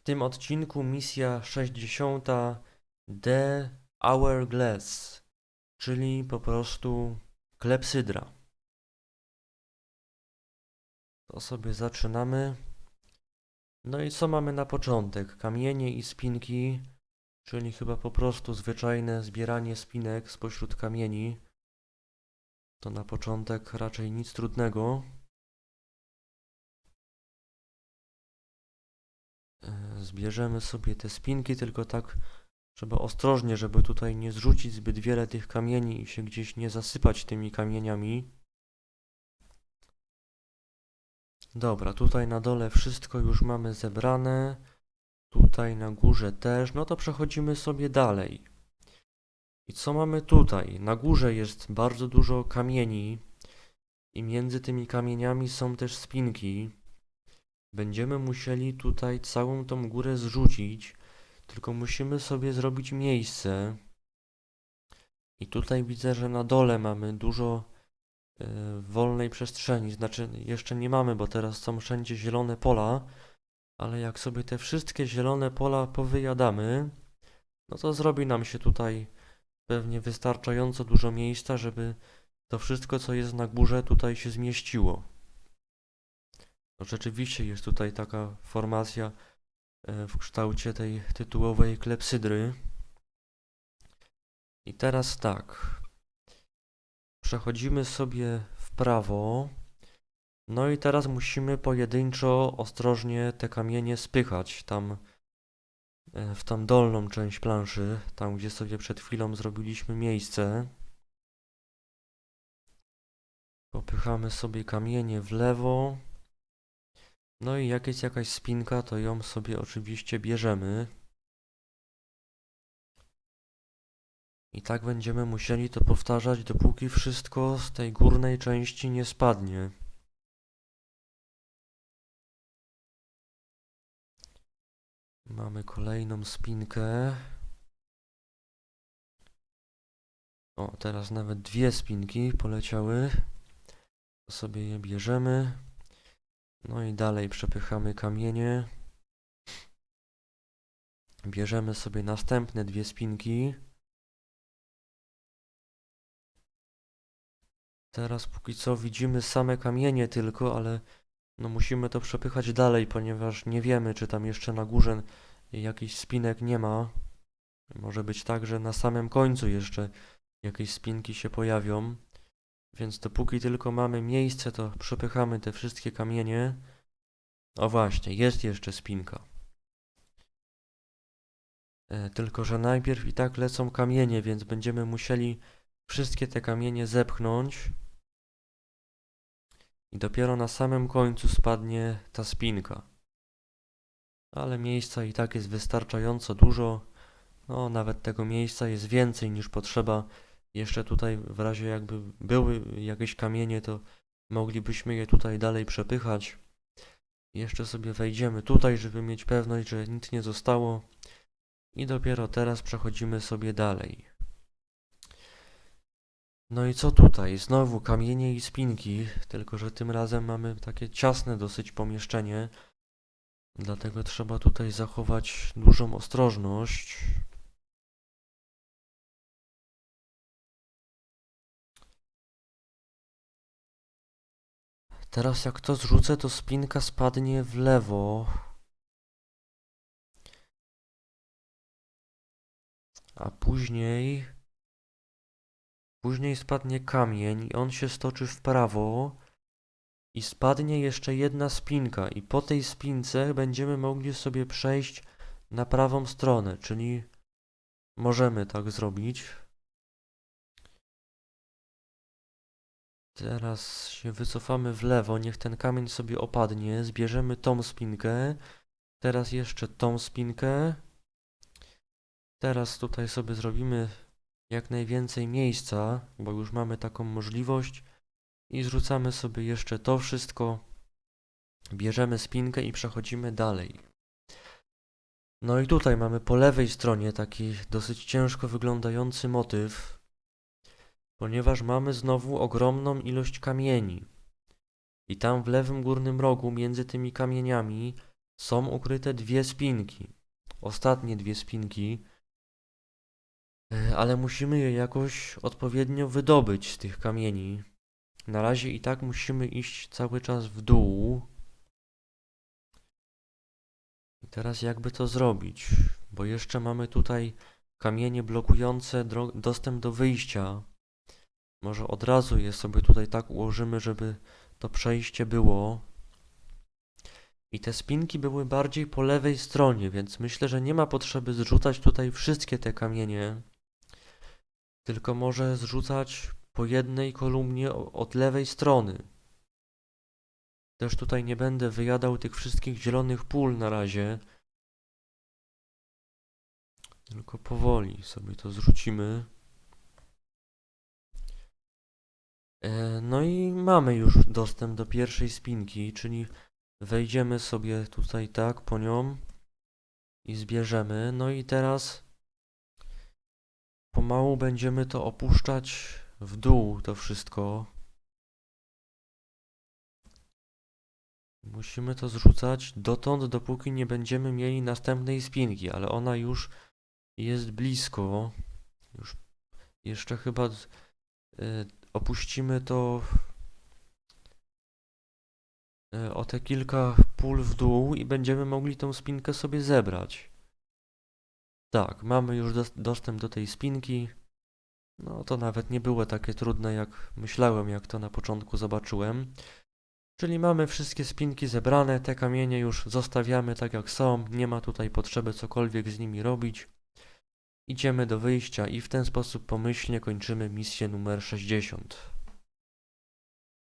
W tym odcinku misja 60 The Hourglass, czyli po prostu klepsydra. To sobie zaczynamy. No i co mamy na początek? Kamienie i spinki, czyli chyba po prostu zwyczajne zbieranie spinek spośród kamieni. To na początek raczej nic trudnego. Zbierzemy sobie te spinki, tylko tak trzeba ostrożnie, żeby tutaj nie zrzucić zbyt wiele tych kamieni i się gdzieś nie zasypać tymi kamieniami. Dobra, tutaj na dole wszystko już mamy zebrane. Tutaj na górze też. No to przechodzimy sobie dalej. I co mamy tutaj? Na górze jest bardzo dużo kamieni i między tymi kamieniami są też spinki. Będziemy musieli tutaj całą tą górę zrzucić, tylko musimy sobie zrobić miejsce. I tutaj widzę, że na dole mamy dużo e, wolnej przestrzeni. Znaczy, jeszcze nie mamy, bo teraz są wszędzie zielone pola, ale jak sobie te wszystkie zielone pola powyjadamy, no to zrobi nam się tutaj pewnie wystarczająco dużo miejsca, żeby to wszystko, co jest na górze, tutaj się zmieściło. No rzeczywiście jest tutaj taka formacja e, w kształcie tej tytułowej klepsydry. I teraz tak. Przechodzimy sobie w prawo. No i teraz musimy pojedynczo, ostrożnie te kamienie spychać tam e, w tą dolną część planszy, tam gdzie sobie przed chwilą zrobiliśmy miejsce. Popychamy sobie kamienie w lewo. No i jak jest jakaś spinka, to ją sobie oczywiście bierzemy. I tak będziemy musieli to powtarzać, dopóki wszystko z tej górnej części nie spadnie. Mamy kolejną spinkę. O, teraz nawet dwie spinki poleciały. Sobie je bierzemy. No i dalej przepychamy kamienie. Bierzemy sobie następne dwie spinki. Teraz póki co widzimy same kamienie tylko, ale no musimy to przepychać dalej, ponieważ nie wiemy, czy tam jeszcze na górze jakichś spinek nie ma. Może być tak, że na samym końcu jeszcze jakieś spinki się pojawią. Więc dopóki tylko mamy miejsce, to przepychamy te wszystkie kamienie. O właśnie, jest jeszcze spinka. E, tylko, że najpierw i tak lecą kamienie, więc będziemy musieli wszystkie te kamienie zepchnąć. I dopiero na samym końcu spadnie ta spinka. Ale miejsca i tak jest wystarczająco dużo. No, nawet tego miejsca jest więcej niż potrzeba. Jeszcze tutaj w razie jakby były jakieś kamienie, to moglibyśmy je tutaj dalej przepychać. Jeszcze sobie wejdziemy tutaj, żeby mieć pewność, że nic nie zostało. I dopiero teraz przechodzimy sobie dalej. No i co tutaj? Znowu kamienie i spinki, tylko że tym razem mamy takie ciasne dosyć pomieszczenie. Dlatego trzeba tutaj zachować dużą ostrożność. Teraz jak to zrzucę, to spinka spadnie w lewo. A później... Później spadnie kamień i on się stoczy w prawo. I spadnie jeszcze jedna spinka i po tej spince będziemy mogli sobie przejść na prawą stronę, czyli możemy tak zrobić. Teraz się wycofamy w lewo, niech ten kamień sobie opadnie, zbierzemy tą spinkę, teraz jeszcze tą spinkę. Teraz tutaj sobie zrobimy jak najwięcej miejsca, bo już mamy taką możliwość i zrzucamy sobie jeszcze to wszystko. Bierzemy spinkę i przechodzimy dalej. No i tutaj mamy po lewej stronie taki dosyć ciężko wyglądający motyw, ponieważ mamy znowu ogromną ilość kamieni. I tam w lewym górnym rogu między tymi kamieniami są ukryte dwie spinki. Ostatnie dwie spinki. E, Ale musimy je jakoś odpowiednio wydobyć z tych kamieni. Na razie i tak musimy iść cały czas w dół. I teraz jakby to zrobić? Bo jeszcze mamy tutaj kamienie blokujące dostęp do wyjścia. Może od razu je sobie tutaj tak ułożymy, żeby to przejście było. I te spinki były bardziej po lewej stronie, więc myślę, że nie ma potrzeby zrzucać tutaj wszystkie te kamienie. Tylko może zrzucać po jednej kolumnie od lewej strony. Też tutaj nie będę wyjadał tych wszystkich zielonych pól na razie. Tylko powoli sobie to zrzucimy. No i mamy już dostęp do pierwszej spinki, czyli wejdziemy sobie tutaj tak po nią i zbierzemy. No i teraz pomału będziemy to opuszczać w dół, to wszystko. Musimy to zrzucać dotąd, dopóki nie będziemy mieli następnej spinki, ale ona już jest blisko. Już jeszcze chyba y, opuścimy to y, o te kilka pól w dół i będziemy mogli tą spinkę sobie zebrać. Tak, mamy już dos- dostęp do tej spinki. No to nawet nie było takie trudne, jak myślałem, jak to na początku zobaczyłem. Czyli mamy wszystkie spinki zebrane, te kamienie już zostawiamy tak jak są, nie ma tutaj potrzeby cokolwiek z nimi robić. Idziemy do wyjścia i w ten sposób pomyślnie kończymy misję numer 60.